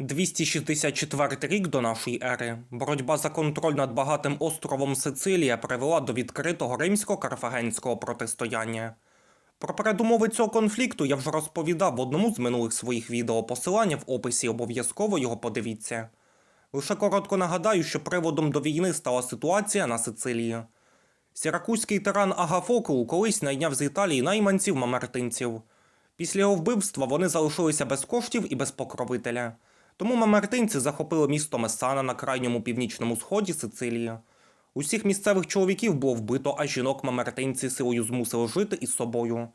264 рік до нашої ери. Боротьба за контроль над багатим островом Сицилія привела до відкритого римсько-карфагенського протистояння. Про передумови цього конфлікту я вже розповідав в одному з минулих своїх відео. Посилання в описі обов'язково його подивіться. Лише коротко нагадаю, що приводом до війни стала ситуація на Сицилії. Сіракузький тиран Агафокл колись найняв з Італії найманців мамертинців. Після його вбивства вони залишилися без коштів і без покровителя. Тому мамертинці захопили місто Месана на крайньому північному сході Сицилії. Усіх місцевих чоловіків було вбито, а жінок мамертинці силою змусили жити із собою.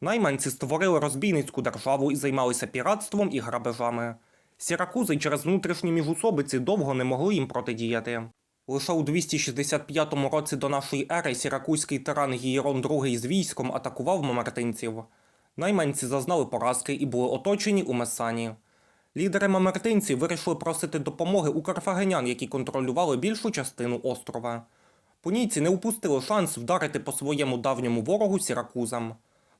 Найманці створили розбійницьку державу і займалися піратством і грабежами. Сіракузи через внутрішні міжусобиці довго не могли їм протидіяти. Лише у 265 році до нашої ери сіракузький тиран Гієрон II з військом атакував мамертинців. Найманці зазнали поразки і були оточені у Месані. Лідери мамертинців вирішили просити допомоги у карфагенян, які контролювали більшу частину острова. Понійці не упустили шанс вдарити по своєму давньому ворогу сіракузам.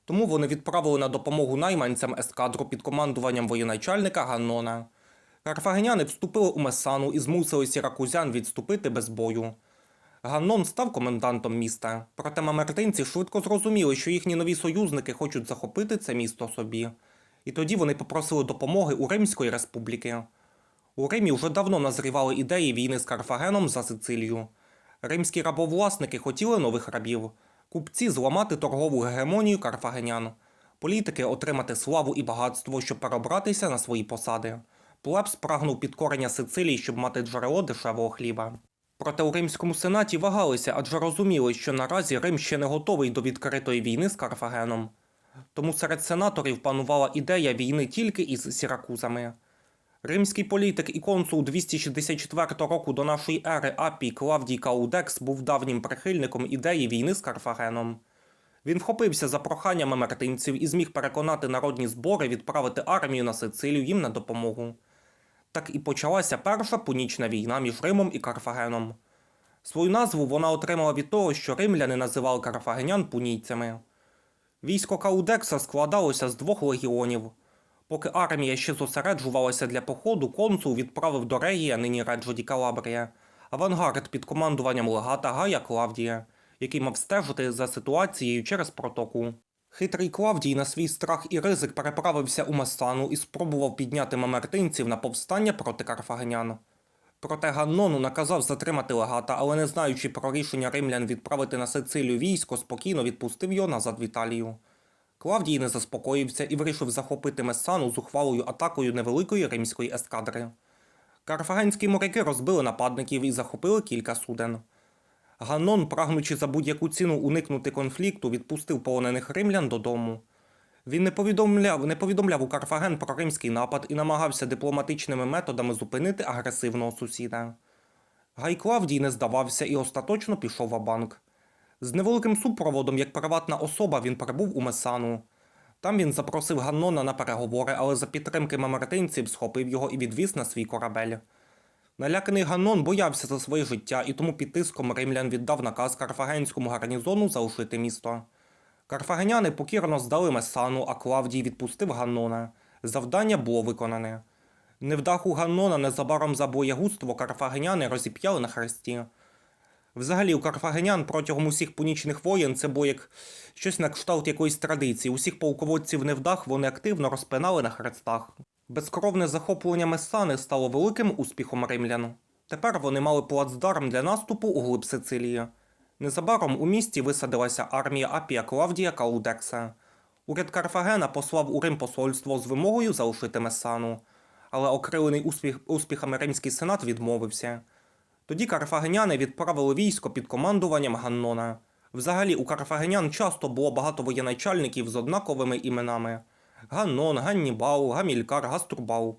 Тому вони відправили на допомогу найманцям ескадру під командуванням воєначальника Ганнона. Карфагеняни вступили у Месану і змусили сіракузян відступити без бою. Ганнон став комендантом міста, проте мамертинці швидко зрозуміли, що їхні нові союзники хочуть захопити це місто собі. І тоді вони попросили допомоги у Римської республіки. У Римі вже давно назрівали ідеї війни з Карфагеном за Сицилію. Римські рабовласники хотіли нових рабів, купці зламати торгову гегемонію карфагенян, політики отримати славу і багатство, щоб перебратися на свої посади. Плебс прагнув підкорення Сицилії, щоб мати джерело дешевого хліба. Проте у римському сенаті вагалися, адже розуміли, що наразі Рим ще не готовий до відкритої війни з Карфагеном. Тому серед сенаторів панувала ідея війни тільки із сіракузами. Римський політик і консул 264 року до нашої ери Апій Клавдій Каудекс був давнім прихильником ідеї війни з Карфагеном. Він вхопився за проханнями мертинців і зміг переконати народні збори відправити армію на Сицилію їм на допомогу. Так і почалася перша пунічна війна між Римом і Карфагеном. Свою назву вона отримала від того, що римляни називали карфагенян пунійцями. Військо Каудекса складалося з двох легіонів. Поки армія ще зосереджувалася для походу, консул відправив до Регія, нині Реджо ді Калабрія, авангард під командуванням легата Гая Клавдія, який мав стежити за ситуацією через протоку. Хитрий Клавдій на свій страх і ризик переправився у Месану і спробував підняти мамертинців на повстання проти карфагенян. Проте Ганнону наказав затримати легата, але не знаючи про рішення римлян відправити на Сицилію військо, спокійно відпустив його назад в Італію. Клавдій не заспокоївся і вирішив захопити Месану зухвалою атакою невеликої римської ескадри. Карфагенські моряки розбили нападників і захопили кілька суден. Ганнон, прагнучи за будь-яку ціну уникнути конфлікту, відпустив полонених римлян додому. Він не повідомляв, не повідомляв у Карфаген про римський напад і намагався дипломатичними методами зупинити агресивного сусіда. Гай Клавдій не здавався і остаточно пішов в банк. З невеликим супроводом, як приватна особа, він прибув у Месану. Там він запросив Ганнона на переговори, але за підтримки мамертинців схопив його і відвіз на свій корабель. Наляканий Ганнон боявся за своє життя і тому під тиском римлян віддав наказ карфагенському гарнізону залишити місто. Карфагеняни покірно здали Месану, а Клавдій відпустив Ганнона. Завдання було виконане. Невдаху Ганнона незабаром за боєгузтво карфагеняни розіп'яли на хресті. Взагалі, у карфагенян протягом усіх пунічних воєн це було як щось на кшталт якоїсь традиції. Усіх полководців невдах вони активно розпинали на хрестах. Безкровне захоплення Месани стало великим успіхом римлян. Тепер вони мали плацдарм для наступу у глиб Сицилії. Незабаром у місті висадилася армія Апія Клавдія Каудекса. Уряд Карфагена послав у Рим посольство з вимогою залишити Месану, але окрилений успіх, успіхами римський сенат відмовився. Тоді карфагеняни відправили військо під командуванням Ганнона. Взагалі, у карфагенян часто було багато воєначальників з однаковими іменами: Ганнон, Ганнібал, Гамількар, Гастурбал.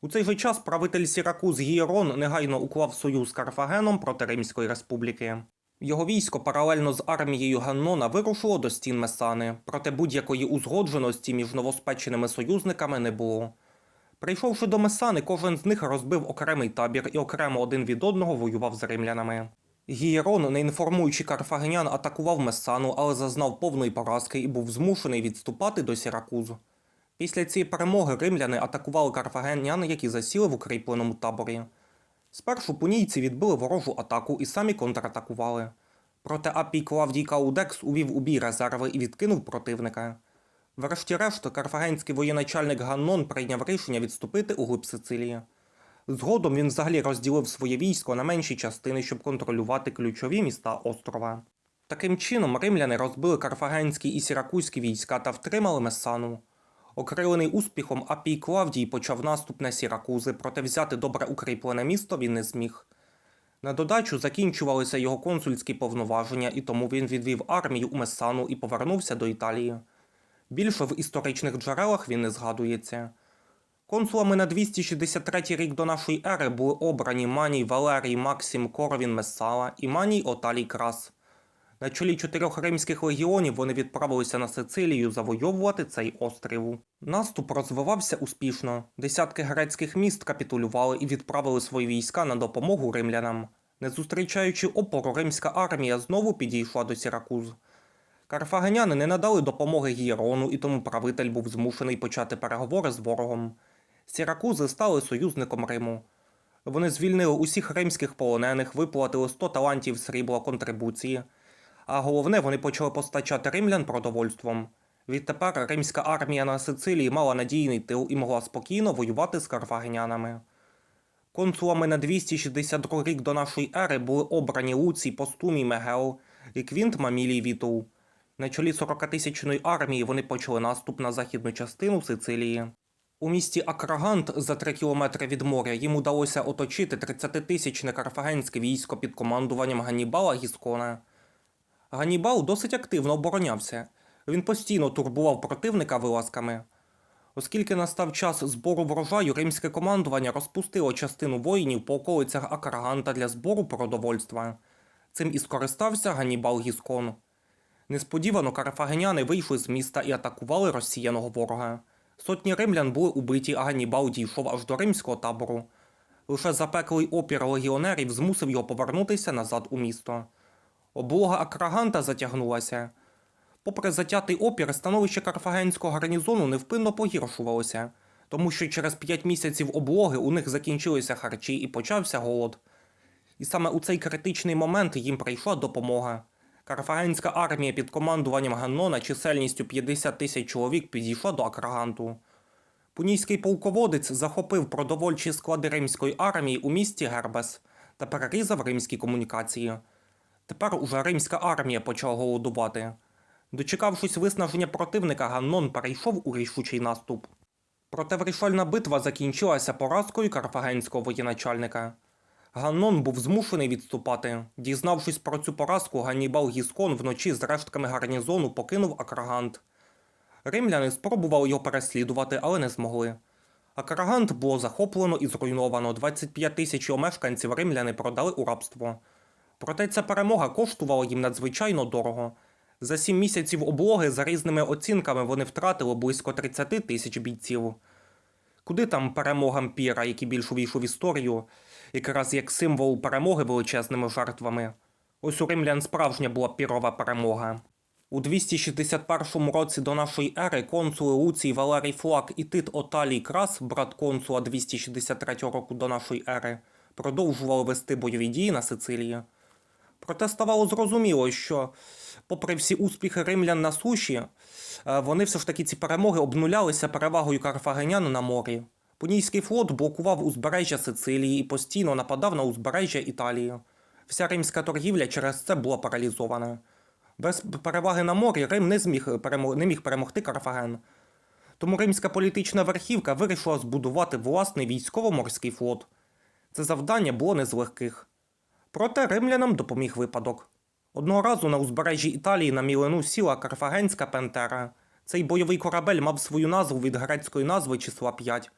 У цей же час правитель Сіракуз Гієрон негайно уклав союз з Карфагеном проти Римської республіки. Його військо паралельно з армією Ганнона вирушило до стін Месани, проте будь-якої узгодженості між новоспеченими союзниками не було. Прийшовши до Месани, кожен з них розбив окремий табір і окремо один від одного воював з римлянами. Гієрон, не інформуючи карфагенян, атакував Месану, але зазнав повної поразки і був змушений відступати до Сіракузу. Після цієї перемоги римляни атакували карфагенян, які засіли в укріпленому таборі. Спершу пунійці відбили ворожу атаку і самі контратакували. Проте Апій Клавдій Каудекс увів у бій резерви і відкинув противника. Врешті-решт, карфагенський воєначальник Ганнон прийняв рішення відступити у глиб Сицилії. Згодом він взагалі розділив своє військо на менші частини, щоб контролювати ключові міста острова. Таким чином, римляни розбили карфагенські і сіракузькі війська та втримали Месану. Окрилений успіхом, Апій Клавдій почав наступ на Сіракузи, проте взяти добре укріплене місто він не зміг. На додачу закінчувалися його консульські повноваження, і тому він відвів армію у Месану і повернувся до Італії. Більше в історичних джерелах він не згадується. Консулами на 263 рік до нашої ери були обрані Маній Валерій Максим Коровін Месала і Маній Оталій Крас. На чолі чотирьох римських легіонів вони відправилися на Сицилію завойовувати цей острів. Наступ розвивався успішно. Десятки грецьких міст капітулювали і відправили свої війська на допомогу римлянам. Не зустрічаючи опору, римська армія знову підійшла до Сіракуз. Карфагеняни не надали допомоги Гієрону, і тому правитель був змушений почати переговори з ворогом. Сіракузи стали союзником Риму. Вони звільнили усіх римських полонених, виплатили 100 талантів срібла контрибуції, а головне, вони почали постачати римлян продовольством. Відтепер римська армія на Сицилії мала надійний тил і могла спокійно воювати з карфагенянами. Консулами на 262 рік до нашої ери були обрані Луцій Постумій Мегел і Квінт Мамілій Вітул. На чолі 40-тисячної армії вони почали наступ на західну частину Сицилії. У місті Акрагант за 3 кілометри від моря їм удалося оточити 30-тисячне карфагенське військо під командуванням Ганнібала Гіскона. Ганнібал досить активно оборонявся. Він постійно турбував противника вилазками. Оскільки настав час збору врожаю, римське командування розпустило частину воїнів по околицях Акраганта для збору продовольства. Цим і скористався Ганнібал Гіскон. Несподівано карфагеняни вийшли з міста і атакували розсіяного ворога. Сотні римлян були убиті, а Ганнібал дійшов аж до римського табору. Лише запеклий опір легіонерів змусив його повернутися назад у місто. Облога Акраганта затягнулася. Попри затятий опір, становище карфагенського гарнізону невпинно погіршувалося, тому що через п'ять місяців облоги у них закінчилися харчі і почався голод. І саме у цей критичний момент їм прийшла допомога. Карфагенська армія під командуванням Ганнона чисельністю 50 тисяч чоловік підійшла до Акраганту. Пунійський полководець захопив продовольчі склади римської армії у місті Гербес та перерізав римські комунікації. Тепер уже римська армія почала голодувати. Дочекавшись виснаження противника, Ганнон перейшов у рішучий наступ. Проте вирішальна битва закінчилася поразкою карфагенського воєначальника. Ганнон був змушений відступати. Дізнавшись про цю поразку, Ганнібал Гіскон вночі з рештками гарнізону покинув Акрагант. Римляни спробували його переслідувати, але не змогли. Акрагант було захоплено і зруйновано. 25 тисяч мешканців римляни продали у рабство. Проте ця перемога коштувала їм надзвичайно дорого. За сім місяців облоги, за різними оцінками, вони втратили близько 30 тисяч бійців. Куди там перемогам Піра, який більш увійшов в історію, якраз як символ перемоги величезними жертвами. Ось у римлян справжня була пірова перемога. У 261 році до нашої ери консули Луцій Валерій Флак і Тит Оталій Крас, брат консула 263 року до нашої ери, продовжували вести бойові дії на Сицилії. Проте ставало зрозуміло, що, попри всі успіхи римлян на суші, е, вони все ж таки ці перемоги обнулялися перевагою карфагенян на морі. Пунійський флот блокував узбережжя Сицилії і постійно нападав на узбережжя Італії. Вся римська торгівля через це була паралізована. Без переваги на морі Рим не, зміг не міг перемогти Карфаген. Тому римська політична верхівка вирішила збудувати власний військово-морський флот. Це завдання було не з легких. Проте римлянам допоміг випадок. Одного разу на узбережжі Італії на мілину сіла карфагенська пантера. Цей бойовий корабель мав свою назву від грецької назви числа 5.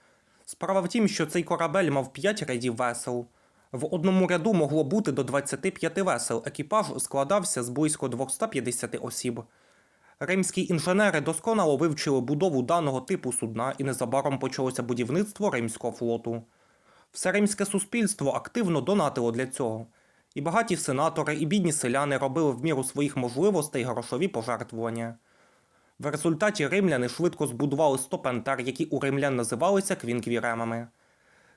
Справа в тім, що цей корабель мав 5 рядів весел. В одному ряду могло бути до 25 весел. Екіпаж складався з близько 250 осіб. Римські інженери досконало вивчили будову даного типу судна і незабаром почалося будівництво римського флоту. Все римське суспільство активно донатило для цього. І багаті сенатори, і бідні селяни робили в міру своїх можливостей грошові пожертвування. В результаті римляни швидко збудували 100 пантер, які у римлян називалися квінквіремами.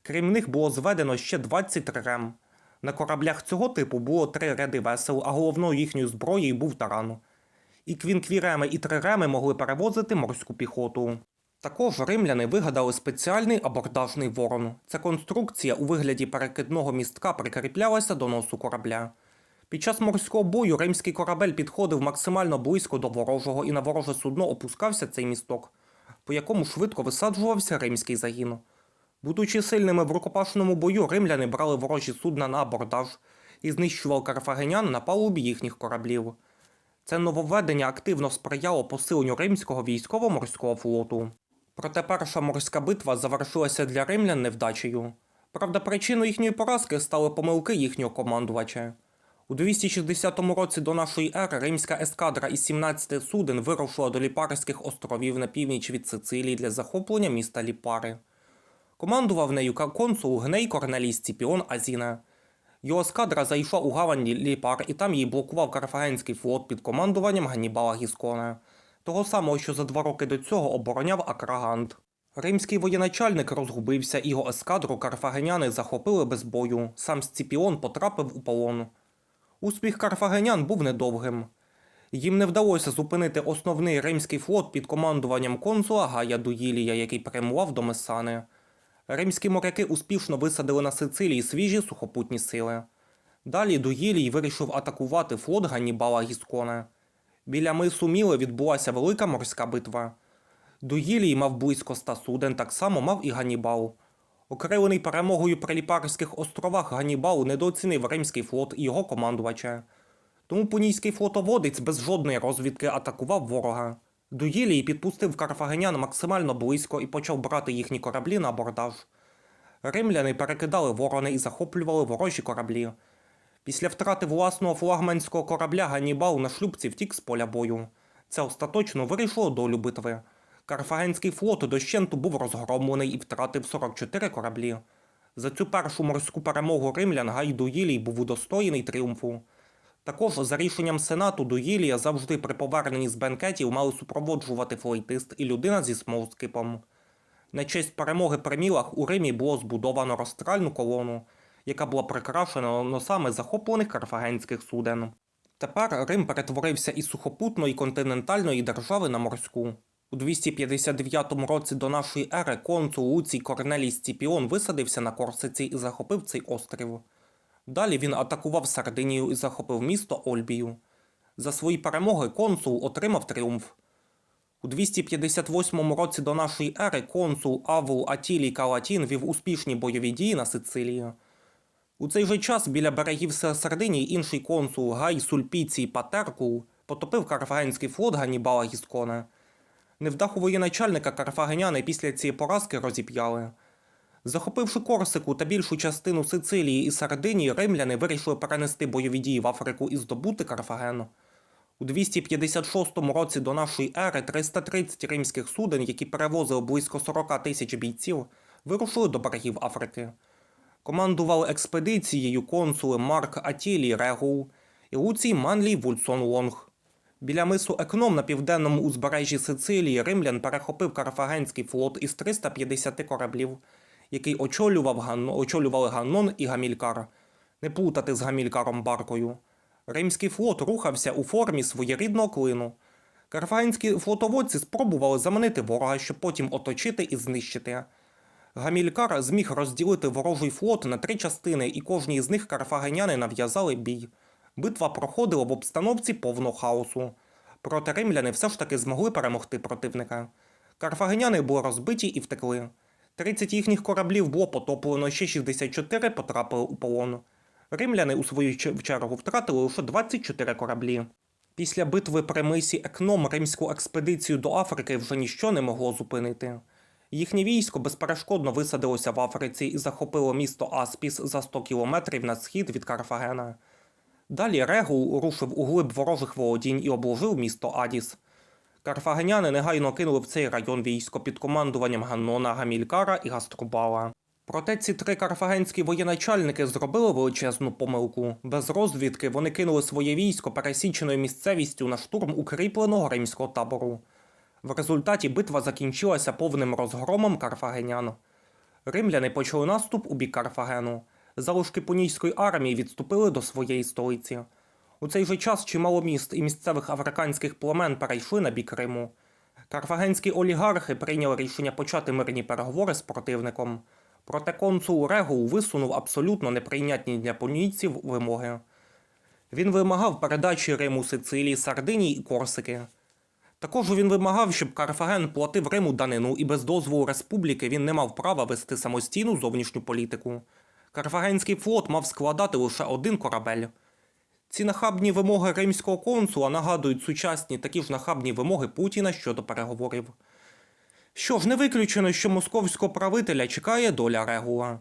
Крім них було зведено ще 20 трирем. На кораблях цього типу було три ряди весел, а головною їхньою зброєю був таран. І квінквіреми і триреми могли перевозити морську піхоту. Також римляни вигадали спеціальний абордажний ворон. Ця конструкція у вигляді перекидного містка прикріплялася до носу корабля. Під час морського бою римський корабель підходив максимально близько до ворожого і на вороже судно опускався цей місток, по якому швидко висаджувався римський загін. Будучи сильними в рукопашному бою, римляни брали ворожі судна на абордаж і знищували карфагенян на палубі їхніх кораблів. Це нововведення активно сприяло посиленню римського військово-морського флоту. Проте перша морська битва завершилася для римлян невдачею. Правда, причиною їхньої поразки стали помилки їхнього командувача. У 260 році до нашої ери римська ескадра із 17 суден вирушила до Ліпарських островів на північ від Сицилії для захоплення міста Ліпари. Командував нею консул Гней Корнелій Сципіон Азіна. Його ескадра зайшла у гавань Ліпар, і там її блокував карфагенський флот під командуванням Ганнібала Гіскона, того самого, що за два роки до цього обороняв Акрагант. Римський воєначальник розгубився, його ескадру карфагеняни захопили без бою. Сам Сципіон потрапив у полон. Успіх карфагенян був недовгим. Їм не вдалося зупинити основний римський флот під командуванням консула Гая Дуїлія, який прямував до Месани. Римські моряки успішно висадили на Сицилії свіжі сухопутні сили. Далі Дуїлій вирішив атакувати флот Ганнібала Гіскона. Біля мису Міле відбулася велика морська битва. Дуїлій мав близько ста суден, так само мав і Ганнібал. Окрилений перемогою при Ліпарських островах Ганнібал недооцінив римський флот і його командувача. Тому пунійський флотоводець без жодної розвідки атакував ворога. Дуїлій підпустив карфагенян максимально близько і почав брати їхні кораблі на абордаж. Римляни перекидали ворони і захоплювали ворожі кораблі. Після втрати власного флагманського корабля Ганнібал на шлюбці втік з поля бою. Це остаточно вирішило долю битви. Карфагенський флот дощенту був розгромлений і втратив 44 кораблі. За цю першу морську перемогу римлян Гай був удостоєний тріумфу. Також за рішенням Сенату Дуїлія завжди при поверненні з бенкетів мали супроводжувати флейтист і людина зі смолскипом. На честь перемоги при Мілах у Римі було збудовано розстральну колону, яка була прикрашена носами захоплених карфагенських суден. Тепер Рим перетворився із сухопутної континентальної держави на морську. У 259 році до нашої ери консул Луцій Корнелій Сципіон висадився на Корсиці і захопив цей острів. Далі він атакував Сардинію і захопив місто Ольбію. За свої перемоги консул отримав тріумф. У 258 році до нашої ери консул Авул Атілій Калатін вів успішні бойові дії на Сицилії. У цей же час біля берегів Сардинії інший консул Гай Сульпіцій Патеркул потопив карфагенський флот Ганнібала Гіскона. Невдаху воєначальника карфагеняни після цієї поразки розіп'яли. Захопивши Корсику та більшу частину Сицилії і Сардинії, римляни вирішили перенести бойові дії в Африку і здобути Карфаген. У 256 році до нашої ери 330 римських суден, які перевозили близько 40 тисяч бійців, вирушили до берегів Африки. Командували експедицією консули Марк Атілій Регул і Луцій Манлій Вульсон Лонг. Біля мису Екном на південному узбережжі Сицилії римлян перехопив карфагенський флот із 350 кораблів, який очолював Ганно, очолювали Ганнон і Гамількар. Не плутати з Гамількаром Баркою. Римський флот рухався у формі своєрідного клину. Карфагенські флотоводці спробували заманити ворога, щоб потім оточити і знищити. Гамількар зміг розділити ворожий флот на три частини, і кожній з них карфагеняни нав'язали бій. Битва проходила в обстановці повного хаосу. Проте римляни все ж таки змогли перемогти противника. Карфагеняни були розбиті і втекли. 30 їхніх кораблів було потоплено, ще 64 потрапили у полон. Римляни у свою чергу втратили лише 24 кораблі. Після битви при мисі Екном римську експедицію до Африки вже ніщо не могло зупинити. Їхнє військо безперешкодно висадилося в Африці і захопило місто Аспіс за 100 кілометрів на схід від Карфагена. Далі Регул рушив у глиб ворожих володінь і обложив місто Адіс. Карфагеняни негайно кинули в цей район військо під командуванням Ганнона, Гамількара і Гаструбала. Проте ці три карфагенські воєначальники зробили величезну помилку. Без розвідки вони кинули своє військо пересіченою місцевістю на штурм укріпленого римського табору. В результаті битва закінчилася повним розгромом карфагенян. Римляни почали наступ у бік Карфагену. Залишки пунійської армії відступили до своєї столиці. У цей же час чимало міст і місцевих африканських племен перейшли на бік Риму. Карфагенські олігархи прийняли рішення почати мирні переговори з противником. Проте консул Регул висунув абсолютно неприйнятні для понійців вимоги. Він вимагав передачі Риму Сицилії, Сардинії і Корсики. Також він вимагав, щоб Карфаген платив Риму данину, і без дозволу республіки він не мав права вести самостійну зовнішню політику. Карфагенський флот мав складати лише один корабель. Ці нахабні вимоги римського консула нагадують сучасні такі ж нахабні вимоги Путіна щодо переговорів. Що ж, не виключено, що московського правителя чекає доля регула.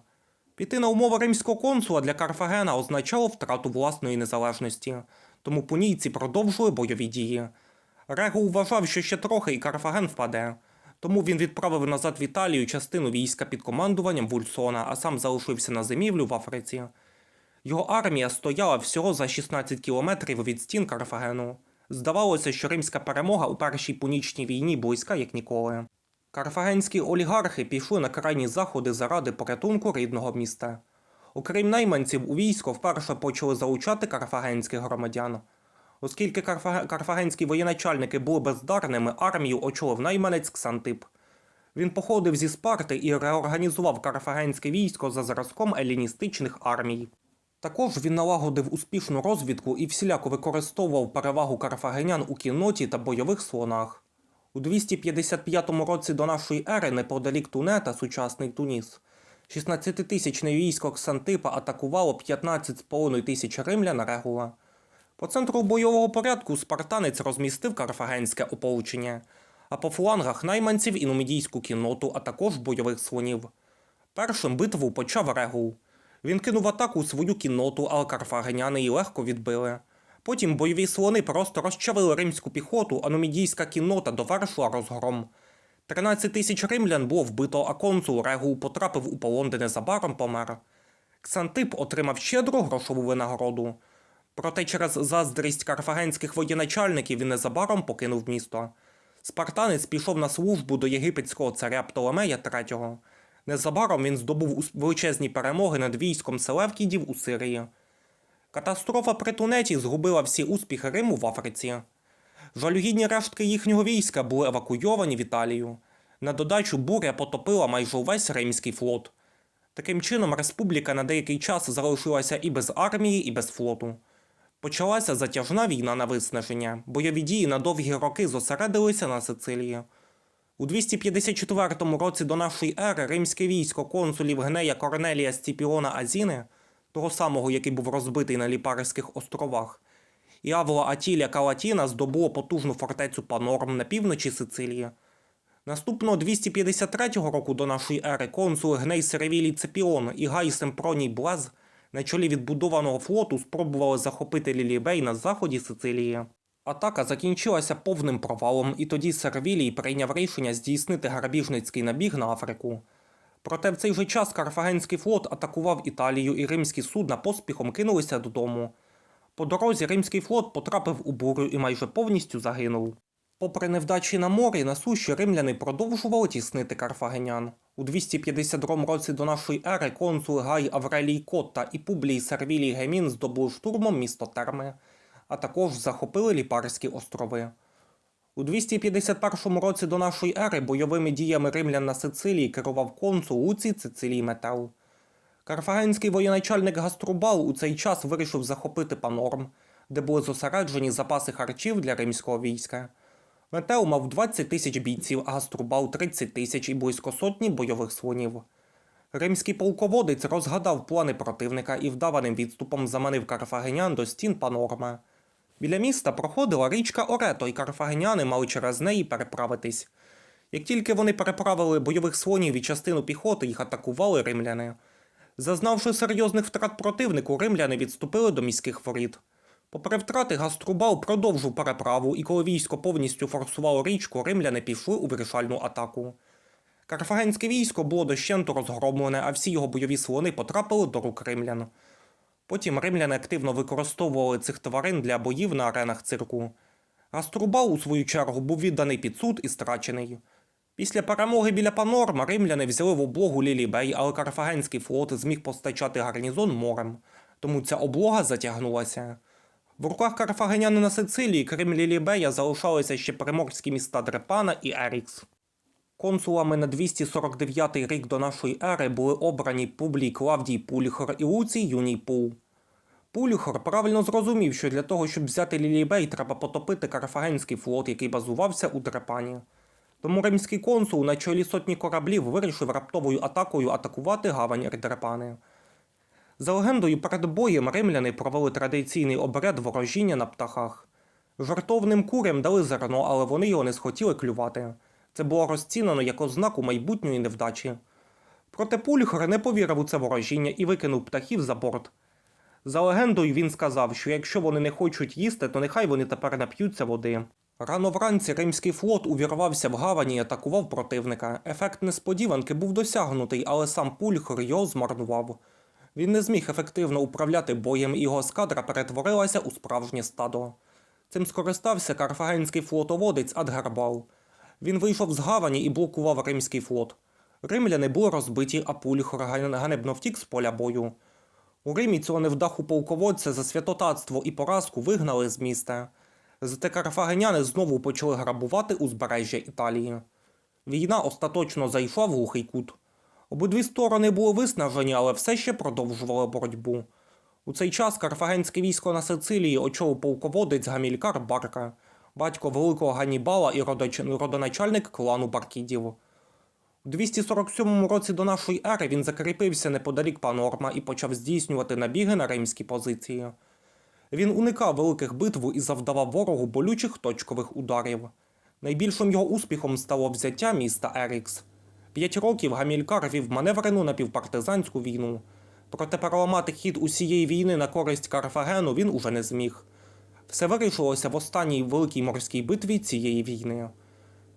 Піти на умови римського консула для Карфагена означало втрату власної незалежності, тому пунійці продовжили бойові дії. Регул вважав, що ще трохи і Карфаген впаде, тому він відправив назад в Італію частину війська під командуванням Вульсона, а сам залишився на зимівлю в Африці. Його армія стояла всього за 16 кілометрів від стін Карфагену. Здавалося, що римська перемога у першій пунічній війні близька як ніколи. Карфагенські олігархи пішли на крайні заходи заради порятунку рідного міста. Окрім найманців, у військо вперше почали залучати карфагенських громадян. Оскільки карфа- карфагенські воєначальники були бездарними, армію очолив найманець Ксантип. Він походив зі Спарти і реорганізував карфагенське військо за зразком еліністичних армій. Також він налагодив успішну розвідку і всіляко використовував перевагу карфагенян у кінноті та бойових слонах. У 255 році до нашої ери неподалік Тунета, сучасний Туніс, 16-тисячне військо Ксантипа атакувало 15,5 тисяч римлян Регула. По центру бойового порядку спартанець розмістив карфагенське ополчення, а по флангах найманців і нумідійську кінноту, а також бойових слонів. Першим битву почав Регул. Він кинув атаку свою кінноту, але карфагеняни її легко відбили. Потім бойові слони просто розчавили римську піхоту, а нумідійська кіннота довершила розгром. 13 тисяч римлян було вбито, а консул Регул потрапив у полон, де незабаром помер. Ксантип отримав щедру грошову винагороду. Проте через заздрість карфагенських воєначальників він незабаром покинув місто. Спартанець пішов на службу до єгипетського царя Птолемея III. Незабаром він здобув величезні перемоги над військом селевкідів у Сирії. Катастрофа при Тунеті згубила всі успіхи Риму в Африці. Жалюгідні рештки їхнього війська були евакуйовані в Італію. На додачу буря потопила майже увесь римський флот. Таким чином, республіка на деякий час залишилася і без армії, і без флоту. Почалася затяжна війна на виснаження. Бойові дії на довгі роки зосередилися на Сицилії. У 254 році до нашої ери римське військо консулів Гнея Корнелія Сціпіона Азіни, того самого, який був розбитий на Ліпарських островах, і Авла Атіля Калатіна здобуло потужну фортецю Панорм на півночі Сицилії. Наступного 253 року до нашої ери консули Гней Серевілій Цепіон і Гай Семпроній Блез на чолі відбудованого флоту спробували захопити Лілібей на заході Сицилії. Атака закінчилася повним провалом, і тоді Сервілій прийняв рішення здійснити грабіжницький набіг на Африку. Проте в цей же час Карфагенський флот атакував Італію, і римські судна поспіхом кинулися додому. По дорозі римський флот потрапив у бурю і майже повністю загинув. Попри невдачі на морі, на суші римляни продовжували тіснити карфагенян. У 252 році до нашої ери консули Гай Аврелій Котта і Публій Сервілій Гемін здобули штурмом місто Терми, а також захопили Ліпарські острови. У 251 році до нашої ери бойовими діями римлян на Сицилії керував консул Луцій Цицилій Метел. Карфагенський воєначальник Гаструбал у цей час вирішив захопити Панорм, де були зосереджені запаси харчів для римського війська. Метео мав 20 тисяч бійців, а Гаструбал 30 тисяч і близько сотні бойових слонів. Римський полководець розгадав плани противника і вдаваним відступом заманив карфагенян до стін Панорма. Біля міста проходила річка Орето, і карфагеняни мали через неї переправитись. Як тільки вони переправили бойових слонів і частину піхоти, їх атакували римляни. Зазнавши серйозних втрат противнику, римляни відступили до міських воріт. Попри втрати, Гаструбал продовжив переправу, і коли військо повністю форсувало річку, римляни пішли у вирішальну атаку. Карфагенське військо було дощенту розгромлене, а всі його бойові слони потрапили до рук римлян. Потім римляни активно використовували цих тварин для боїв на аренах цирку. Аструбал, у свою чергу, був відданий під суд і страчений. Після перемоги біля Панорма римляни взяли в облогу Лілібей, але Карфагенський флот зміг постачати гарнізон морем, тому ця облога затягнулася. В руках карфагеняни на Сицилії, крім Лілібея, залишалися ще приморські міста Дрепана і Ерікс. Консулами на 249 рік до нашої ери були обрані Публій Клавдій Пуліхор і Луцій Юній Пул. Пуліхор правильно зрозумів, що для того, щоб взяти Лілібей, треба потопити карфагенський флот, який базувався у Дрепані. Тому римський консул на чолі сотні кораблів вирішив раптовою атакою атакувати гавань Дрепани. За легендою, перед боєм римляни провели традиційний обряд ворожіння на птахах. Жартовним курям дали зерно, але вони його не схотіли клювати. Це було розцінено як ознаку майбутньої невдачі. Проте Пульхор не повірив у це ворожіння і викинув птахів за борт. За легендою він сказав, що якщо вони не хочуть їсти, то нехай вони тепер нап'ються води. Рано вранці римський флот увірвався в гавані і атакував противника. Ефект несподіванки був досягнутий, але сам Пульхор його змарнував. Він не зміг ефективно управляти боєм, і його ескадра перетворилася у справжнє стадо. Цим скористався карфагенський флотоводець Адгарбал. Він вийшов з гавані і блокував римський флот. Римляни були розбиті, а Пульхор ганебно втік з поля бою. У Римі цього невдаху полководця за святотатство і поразку вигнали з міста. Зате карфагеняни знову почали грабувати узбережжя Італії. Війна остаточно зайшла в глухий кут. Обидві сторони були виснажені, але все ще продовжували боротьбу. У цей час карфагенське військо на Сицилії очолив полководець Гамількар Барка, батько великого Ганібала і родоначальник клану Баркідів. У 247 році до нашої ери він закріпився неподалік Панорма і почав здійснювати набіги на римські позиції. Він уникав великих битв і завдавав ворогу болючих точкових ударів. Найбільшим його успіхом стало взяття міста Ерікс. П'ять років Гамількар вів маневрену напівпартизанську війну. Проте переламати хід усієї війни на користь Карфагену він уже не зміг. Все вирішилося в останній великій морській битві цієї війни.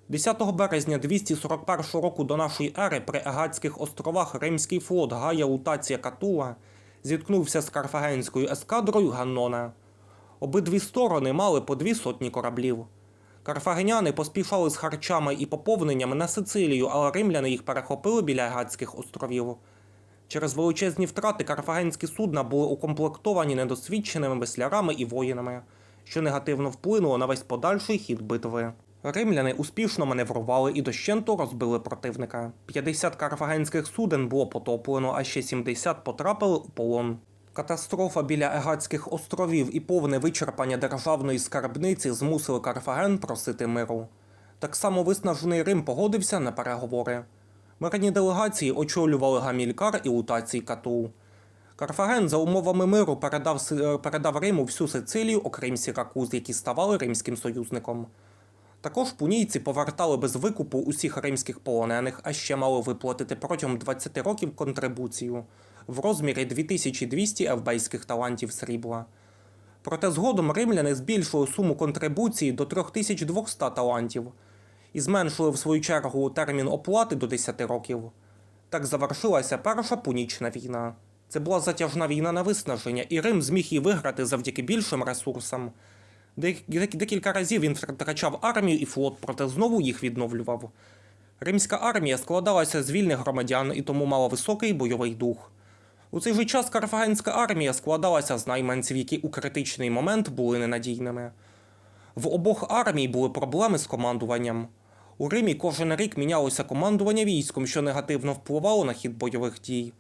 10 березня 241 року до нашої ери при Егатських островах римський флот Гая Лутація Катула зіткнувся з карфагенською ескадрою Ганнона. Обидві сторони мали по дві сотні кораблів. Карфагеняни поспішали з харчами і поповненнями на Сицилію, але римляни їх перехопили біля Егатських островів. Через величезні втрати карфагенські судна були укомплектовані недосвідченими веслярами і воїнами, що негативно вплинуло на весь подальший хід битви. Римляни успішно маневрували і дощенту розбили противника. 50 карфагенських суден було потоплено, а ще 70 потрапили у полон. Катастрофа біля Егатських островів і повне вичерпання державної скарбниці змусили Карфаген просити миру. Так само виснажений Рим погодився на переговори. Мирні делегації очолювали Гамількар і Лутацій Катул. Карфаген за умовами миру передав, передав Риму всю Сицилію, окрім Сіракуз, які ставали римським союзником. Також пунійці повертали без викупу усіх римських полонених, а ще мали виплатити протягом 20 років контрибуцію в розмірі 2200 евбейських талантів срібла. Проте згодом римляни збільшили суму контрибуції до 3200 талантів і зменшили в свою чергу термін оплати до 10 років. Так завершилася Перша Пунічна війна. Це була затяжна війна на виснаження, і Рим зміг її виграти завдяки більшим ресурсам. Дек- дек- Декілька разів він втрачав армію і флот, проте знову їх відновлював. Римська армія складалася з вільних громадян і тому мала високий бойовий дух. У цей же час карфагенська армія складалася з найманців, які у критичний момент були ненадійними. В обох армій були проблеми з командуванням. У Римі кожен рік мінялося командування військом, що негативно впливало на хід бойових дій.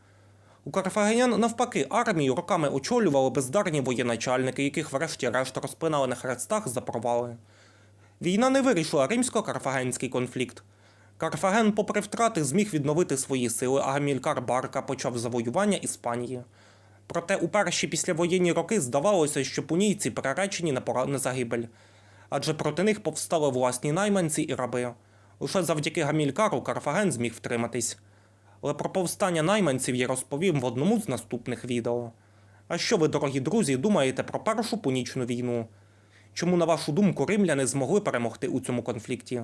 У карфагенян, навпаки, армію роками очолювали бездарні воєначальники, яких врешті-решт розпинали на хрестах за провали. Війна не вирішила римсько-карфагенський конфлікт. Карфаген, попри втрати, зміг відновити свої сили, а Гамількар Барка почав завоювання Іспанії. Проте у перші післявоєнні роки здавалося, що пунійці приречені на, пора... на загибель, адже проти них повстали власні найманці і раби. Лише завдяки Гамількару Карфаген зміг втриматись. Але про повстання найманців я розповім в одному з наступних відео. А що ви, дорогі друзі, думаєте про Першу Пунічну війну? Чому, на вашу думку, римляни змогли перемогти у цьому конфлікті?